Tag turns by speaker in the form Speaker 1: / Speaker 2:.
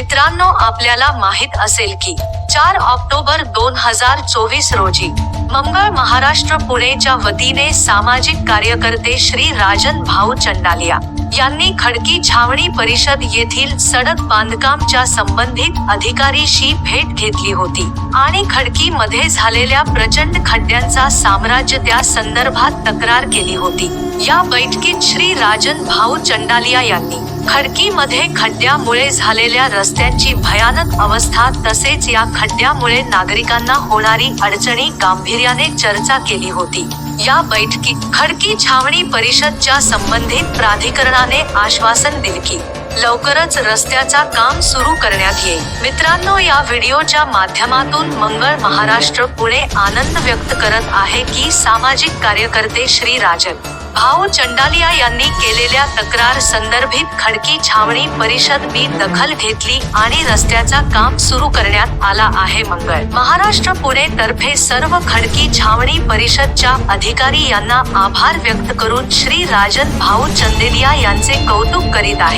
Speaker 1: मित्रांनो आपल्याला माहीत असेल की चार ऑक्टोबर दोन हजार चोवीस रोजी मंगळ महाराष्ट्र पुणेच्या वतीने सामाजिक कार्यकर्ते श्री राजन भाऊ चंडालिया यांनी खडकी छावणी परिषद येथील सडक बांधकामच्या संबंधित अधिकारीशी भेट घेतली होती आणि खडकी मध्ये झालेल्या प्रचंड खड्ड्यांचा साम्राज्य त्या संदर्भात तक्रार केली होती. या बैठकीत श्री राजन भाऊ चंडालिया यांनी खडकीमध्ये खड्ड्यामुळे झालेल्या रस्त्यांची भयानक अवस्था तसेच या खड्ड्यामुळे नागरिकांना होणारी अडचणी गांभीर्याने चर्चा केली होती. या बैठकीत खडकी छावणी परिषदच्या संबंधित प्राधिकरणाने आश्वासन दिले की लवकरच रस्त्याचा काम सुरू करण्यात येईल. मित्रांनो या व्हिडिओच्या माध्यमातून मंगळ महाराष्ट्र पुणे आनंद व्यक्त करत आहे की सामाजिक कार्यकर्ते श्री राजन. भाऊ चंडालिया यांनी केलेल्या तक्रार संदर्भित खडकी छावणी परिषद मी दखल घेतली आणि रस्त्याचा काम सुरू करण्यात आला आहे मंगळ. महाराष्ट्र पुणे तर्फे सर्व खडकी छावणी परिषदच्या अधिकारी यांना आभार व्यक्त करून श्री राजन भाऊ चंदेलिया यांचे कौतुक करीत आहे.